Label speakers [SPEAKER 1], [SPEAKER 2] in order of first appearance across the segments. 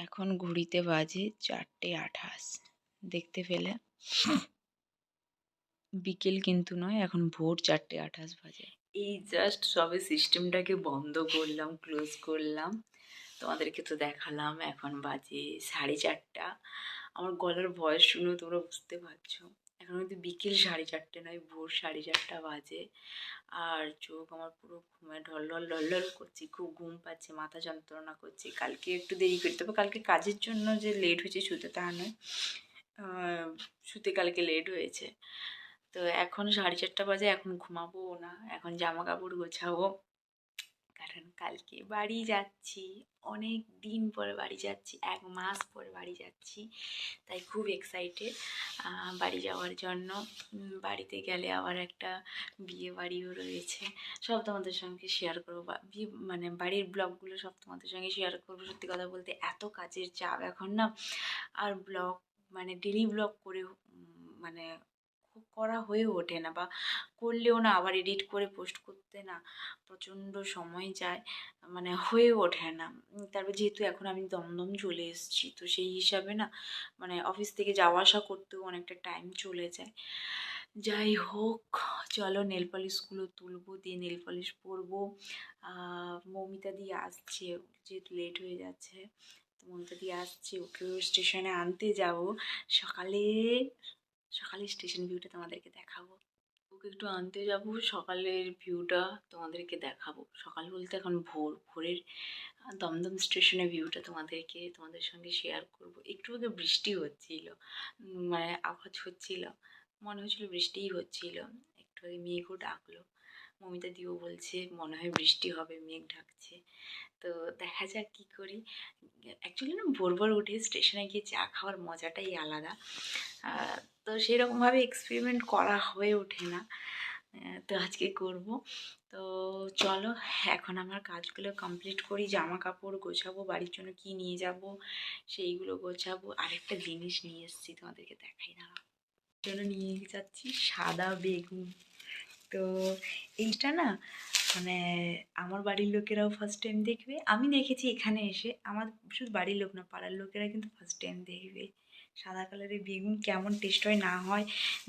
[SPEAKER 1] এখন ঘুড়িতে বাজে চারটে আঠাশ। দেখতে পেলে? বিকেল কিন্তু নয়, এখন ভোর চারটে আঠাশ বাজে। এই জাস্ট সবে সিস্টেমটাকে বন্ধ করলাম ক্লোজ করলাম। তোমাদেরকে তো দেখালাম, এখন বাজে সাড়ে চারটা। আমার গলার ভয়েস শুনে তোমরা বুঝতে পারছ। এখন কিন্তু বিকেল সাড়ে চারটে নয়, ভোর সাড়ে চারটা বাজে। আর চোখ আমার পুরো ঘুমে ঢলঢল ঢলঢল করছি, খুব ঘুম পাচ্ছে, মাথা যন্ত্রণা করছে। কালকে একটু দেরি করতে হবে কালকে কাজের জন্য যে লেট হয়েছে শুতে তা নয় শুতে কালকে লেট হয়েছে। তো এখন সাড়ে চারটা বাজে, এখন ঘুমাবো না, এখন জামা কাপড় গোছাবো। কারণ কালকে বাড়ি যাচ্ছি, অনেক দিন পরে বাড়ি যাচ্ছি, এক মাস পরে বাড়ি যাচ্ছি, তাই খুব এক্সাইটেড বাড়ি যাওয়ার জন্য। বাড়িতে গেলে আবার একটা বিয়ে বাড়িও রয়েছে, সব তোমাদের সঙ্গে শেয়ার করব। বিয়ে মানে বাড়ির ব্লগগুলো সব তোমাদের সঙ্গে শেয়ার করব। সত্যি কথা বলতে এত কাজের চাপ এখন না, আর ব্লগ মানে ডেলি ব্লগ করে মানে খুব করা হয়ে ওঠে না বা করলেও না, আবার এডিট করে পোস্ট করতে না প্রচণ্ড সময় যায় মানে হয়ে ওঠে না। তারপর যেহেতু এখন আমি দমদম চলে এসেছি, তো সেই হিসাবে না মানে অফিস থেকে যাওয়া আসা করতেও অনেকটা টাইম চলে যায়। যাই হোক, চলো নেল পলিশগুলো তুলবো, দিয়ে নেল পলিশ পরবো। মৌমিতা দিয়ে আসছে, যেহেতু লেট হয়ে যাচ্ছে মৌমিতা দিয়ে আসছে, ওকেও স্টেশনে আনতে যাব। সকালে সকালে স্টেশন ভিউটা তোমাদেরকে দেখাবো। ওকে একটু আনতে যাব, সকালের ভিউটা তোমাদেরকে দেখাবো। সকাল বলতে এখন ভোর। ভোরের দমদম স্টেশনের ভিউটা তোমাদেরকে, তোমাদের সঙ্গে শেয়ার করব। একটু আগে বৃষ্টি হচ্ছিল মানে আওয়াজ হচ্ছিল, মনে হচ্ছিল বৃষ্টিই হচ্ছিল। একটু আগে মেঘও ডাকলো। মমিতা দিও বলছে, মনে হয় বৃষ্টি হবে, মেঘ ঢাকছে। তো দেখা যাক কী করি। অ্যাকচুয়ালি না ভোর ভোর উঠে স্টেশনে গিয়ে চা খাওয়ার মজাটাই আলাদা। তো সেরকমভাবে এক্সপেরিমেন্ট করা হয়ে ওঠে না। তো আজকে করব। তো চলো, এখন আমার কাজগুলো কমপ্লিট করি। জামা কাপড় গোছাবো, বাড়ির জন্য কি নিয়ে যাব, সেইগুলো গোছাবো। আরেকটা জিনিস নিয়ে এসেছি তোমাদেরকে দেখাই না জন্য নিয়ে যাচ্ছি সাদা বেগুন। তো এইটা না মানে আমার বাড়ির লোকেরাও ফার্স্ট টাইম দেখবে। আমি দেখেছি এখানে এসে। আমার শুধু বাড়ির লোক না, পাড়ার লোকেরা কিন্তু ফার্স্ট টাইম দেখবে। সাদা কালারের বেগুন কেমন টেস্ট হয়, না হয়,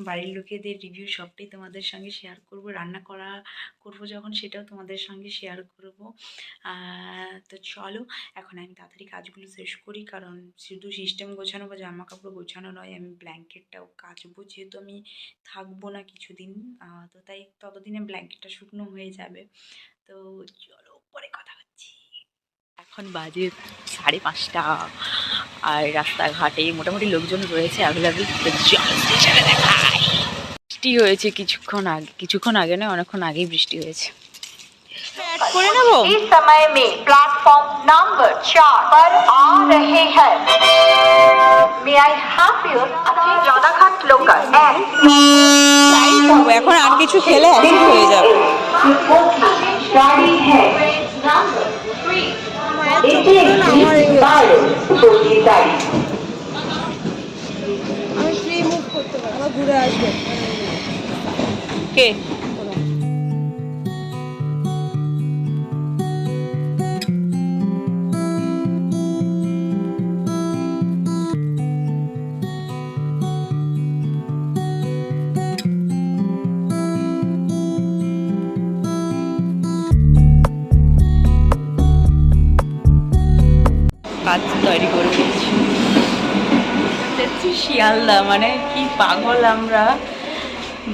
[SPEAKER 1] বাড়ির লোকেদের রিভিউ সবটাই তোমাদের সঙ্গে শেয়ার করব, রান্না করা করব যখন সেটাও তোমাদের সঙ্গে শেয়ার করব। তো চলো, এখন আমি তাড়াতাড়ি কাজগুলো শেষ করি, কারণ শুধু সিস্টেম গোছানো বা জামা কাপড় গোছানো নয়, আমি ব্ল্যাঙ্কেটটাও কাচবো, যেহেতু আমি থাকব না কিছুদিন তো তাই ততদিনে ব্ল্যাঙ্কেটটা শুকনো হয়ে যাবে। তো চলো, পরে কথা এখন বাজে সাড়ে পাঁচটা আর রাস্তাঘাটে মোটামুটি লোকজন রয়েছে অ্যাভেলেবেল বৃষ্টি হয়েছে কিছুক্ষণ আগে কিছুক্ষণ আগে নয় অনেকক্ষণ আগেই বৃষ্টি হয়েছে।
[SPEAKER 2] প্ল্যাটফর্ম নাম্বার আচ্ছা,
[SPEAKER 1] এখন আর কিছু খেলে হয়ে যাবে। কে কাজ তৈরি করে দিয়েছি। দেখছি শিয়ালদা মানে কি পাগল আমরা।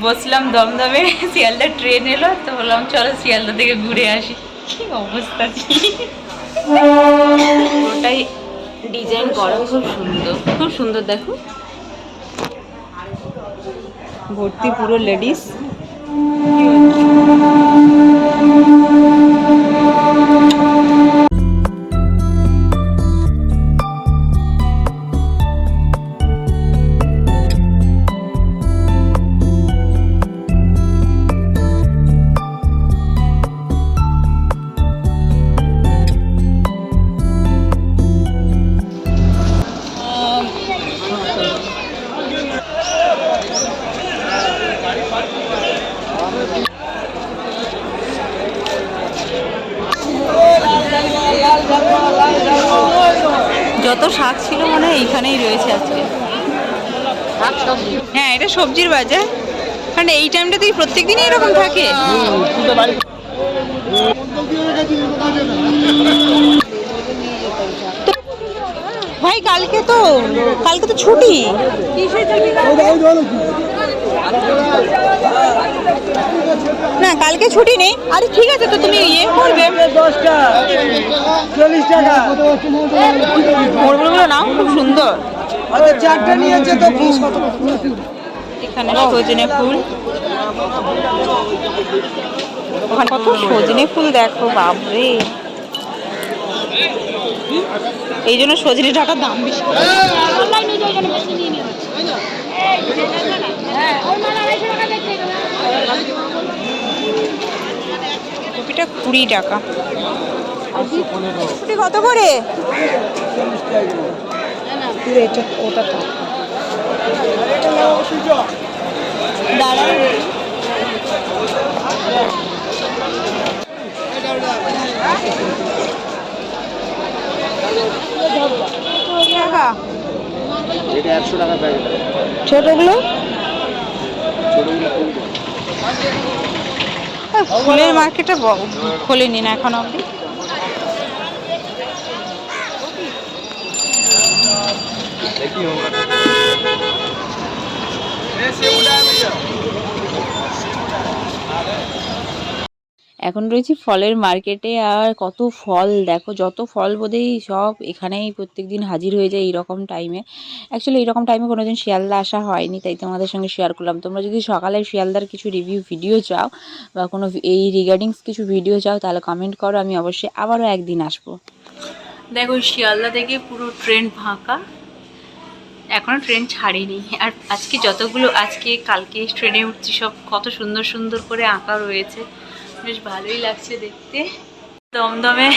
[SPEAKER 1] বসলাম দমদমে, শিয়ালদা ট্রেন এলো, তো বললাম, চলো শিয়ালদা থেকে ঘুরে আসি। কি অবস্থা ওটাই ডিজাইন করা খুব সুন্দর। খুব সুন্দর, দেখো। ভর্তি পুরো লেডিস যত শাক ছিল মনে হয় এইখানেই রয়েছে আজকে। হ্যাঁ এটা সবজির বাজার। কারণ এই টাইমটাতেই প্রত্যেক দিনই এরকম থাকে। ভাই কালকে তো কালকে তো ছুটি? না, কালকে ছুটি নেই। আরে ঠিক আছে তো, তুমি ইয়ে করবে।
[SPEAKER 3] দশটা চল্লিশ টাকা
[SPEAKER 1] মোড়গুলো নাও, খুব সুন্দর।
[SPEAKER 3] চারটে নিয়েছে তো
[SPEAKER 1] এখানে সজনে ফুল। ওখানে কত সজনে ফুল দেখো, বাপরে। এই জন্য সজনে টাকার দাম বেশি। কপিটা কুড়ি টাকা। কত করে?
[SPEAKER 3] এটা
[SPEAKER 1] দাঁড়ান টাকা
[SPEAKER 4] এটা একশো টাকা প্যাকেট
[SPEAKER 1] ছোটগুলো ফুলের মার্কেটটা খোলেনি না এখন অবধি। এখন রয়েছি ফলের মার্কেটে আর কত ফল, দেখো যত ফল বোধেই সব এখানেই প্রত্যেক দিন হাজির হয়ে যায় এইরকম টাইমে অ্যাকচুয়ালি এইরকম টাইমে কোনোদিন শিয়ালদা আসা হয়নি, তাই তোমাদের সঙ্গে শেয়ার করলাম। তোমরা যদি সকালে শিয়ালদার কিছু রিভিউ ভিডিও চাও, বা কোনো এই রিগার্ডিংস কিছু ভিডিও চাও, তাহলে কমেন্ট করো, আমি অবশ্যই আবারও একদিন আসব। দেখো শিয়ালদা থেকে পুরো ট্রেন ফাঁকা। এখনও ট্রেন ছাড়েনি। আর আজকে যতগুলো, আজকে, কালকে ট্রেনে উঠছি, সব কত সুন্দর সুন্দর করে আঁকা রয়েছে। বেশ ভালোই লাগছে দেখতে। দমদমে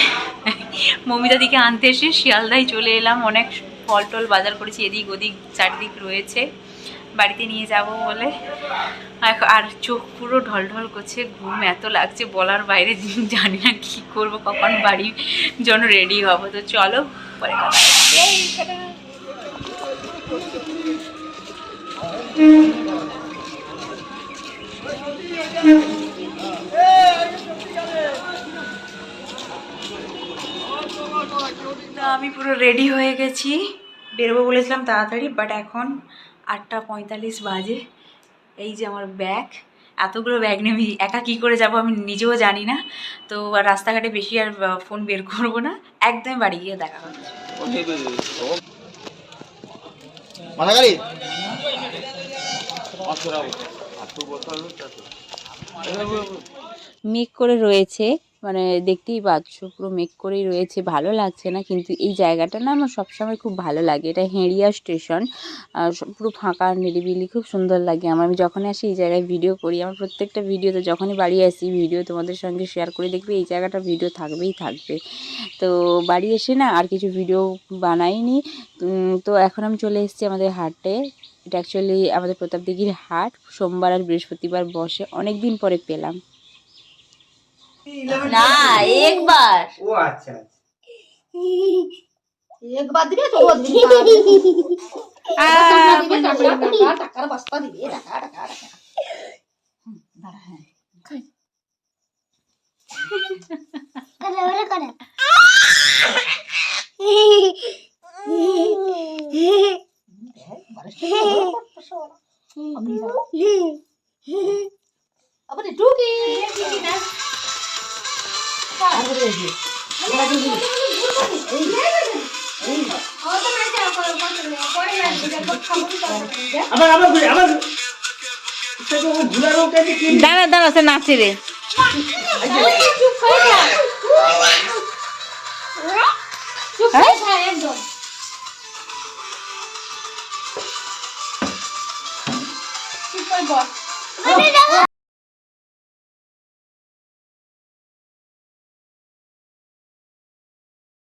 [SPEAKER 1] মমিতা দিকে আনতে এসে শিয়ালদায় চলে এলাম। অনেক ফল টল বাজার করেছি, এদিক ওদিক, চারদিক রয়েছে। বাড়িতে নিয়ে যাব বলে। আর চোখ পুরো ঢলঢল করছে, ঘুম এত লাগছে বলার বাইরে, জানি না কি করব, কখন বাড়ির জন্য রেডি হব। তো চলো, পরে কথা আমি পুরো রেডি হয়ে গেছি। বেরোবো বলেছিলাম তাড়াতাড়ি বাট এখন আটটা পঁয়তাল্লিশ বাজে। এই যে আমার ব্যাগ এতগুলো ব্যাগ নিয়ে আমি একা কী করে যাব আমি নিজেও জানি না। তো আর রাস্তাঘাটে বেশি আর ফোন বের করব না। একদমই বাড়ি গিয়ে দেখা হচ্ছে। মেক করে রয়েছে। মানে দেখতেই পাচ্ছ, পুরো মেক করেই রয়েছে। ভালো লাগছে না, কিন্তু এই জায়গাটা না আমার সবসময় খুব ভালো লাগে। এটা হেঁড়িয়া স্টেশন। পুরো ফাঁকা নিরিবিলি, খুব সুন্দর লাগে আমার। আমি যখনই আসি এই জায়গায় ভিডিও করি, আমার প্রত্যেকটা ভিডিওতে যখনই বাড়ি আসি ভিডিও তোমাদের সঙ্গে শেয়ার করে দেখবে, এই জায়গাটা ভিডিও থাকবেই থাকবে। তো বাড়ি এসে না আর কিছু ভিডিও বানাইনি। তো এখন আমি চলে এসেছি আমাদের হাটে। এটা অ্যাকচুয়ালি আমাদের প্রতাপ দিঘির হাট। সোমবার আর বৃহস্পতিবার বসে। অনেক দিন পরে পেলাম। না একবার
[SPEAKER 3] ও আচ্ছা
[SPEAKER 5] আচ্ছা একবার দিবে তো রোজ দিবে টাকা টাকা টাকার বস্তা দিবে টাকা টাকা টাকা
[SPEAKER 3] আবার একটু
[SPEAKER 1] দাঁড়া দাঁড়া সে নাচে রে।